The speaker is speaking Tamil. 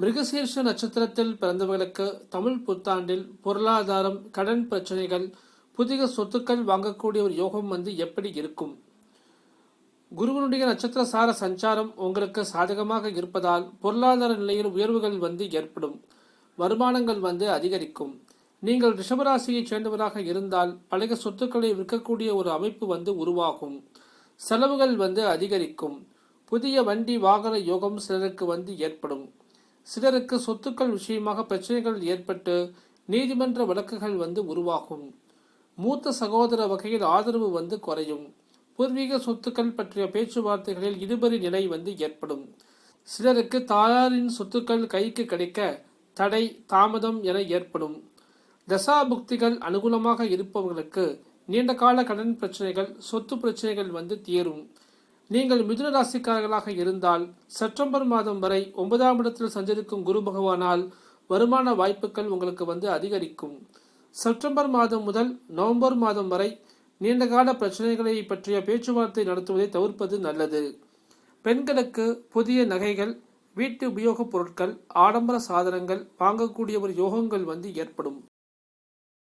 மிருகசீர்ஷ நட்சத்திரத்தில் பிறந்தவர்களுக்கு தமிழ் புத்தாண்டில் பொருளாதாரம் கடன் பிரச்சனைகள் புதிய சொத்துக்கள் வாங்கக்கூடிய ஒரு யோகம் வந்து எப்படி இருக்கும்? குருவனுடைய நட்சத்திர சார சஞ்சாரம் உங்களுக்கு சாதகமாக இருப்பதால் பொருளாதார நிலையில் உயர்வுகள் வந்து ஏற்படும். வருமானங்கள் வந்து அதிகரிக்கும். நீங்கள் ரிஷபராசியைச் சேர்ந்தவராக இருந்தால் பழைய சொத்துக்களை விற்கக்கூடிய ஒரு அமைப்பு வந்து உருவாகும். செலவுகள் வந்து அதிகரிக்கும். புதிய வண்டி வாகன யோகம் சிலருக்கு வந்து ஏற்படும். சிலருக்கு சொத்துக்கள் விஷயமாக பிரச்சனைகள் ஏற்பட்டு நீதிமன்ற வழக்குகள் வந்து உருவாகும். மூத்த சகோதர வகையில் ஆதரவு வந்து குறையும். பூர்வீக சொத்துக்கள் பற்றிய பேச்சுவார்த்தைகளில் இருபரி நிலை வந்து ஏற்படும். சிலருக்கு தாயாரின் சொத்துக்கள் கைக்கு கிடைக்க தடை தாமதம் என ஏற்படும். தசாபுக்திகள் அனுகூலமாக இருப்பவர்களுக்கு நீண்டகால கடன் பிரச்சனைகள் சொத்து பிரச்சனைகள் வந்து தீரும். நீங்கள் மிதுன ராசிக்காரர்களாக இருந்தால் செப்டம்பர் மாதம் வரை ஒன்பதாம் இடத்தில் சஞ்சரிக்கும் குரு பகவானால் வருமான வாய்ப்புகள் உங்களுக்கு வந்து அதிகரிக்கும். செப்டம்பர் மாதம் முதல் நவம்பர் மாதம் வரை நீண்டகால பிரச்சனைகளை பற்றிய பேச்சுவார்த்தை நடத்துவதை தவிர்ப்பது நல்லது. பெண்களுக்கு புதிய நகைகள் வீட்டு உபயோகப் பொருட்கள் ஆடம்பர சாதனங்கள் வாங்கக்கூடிய ஒரு யோகங்கள் வந்து ஏற்படும்.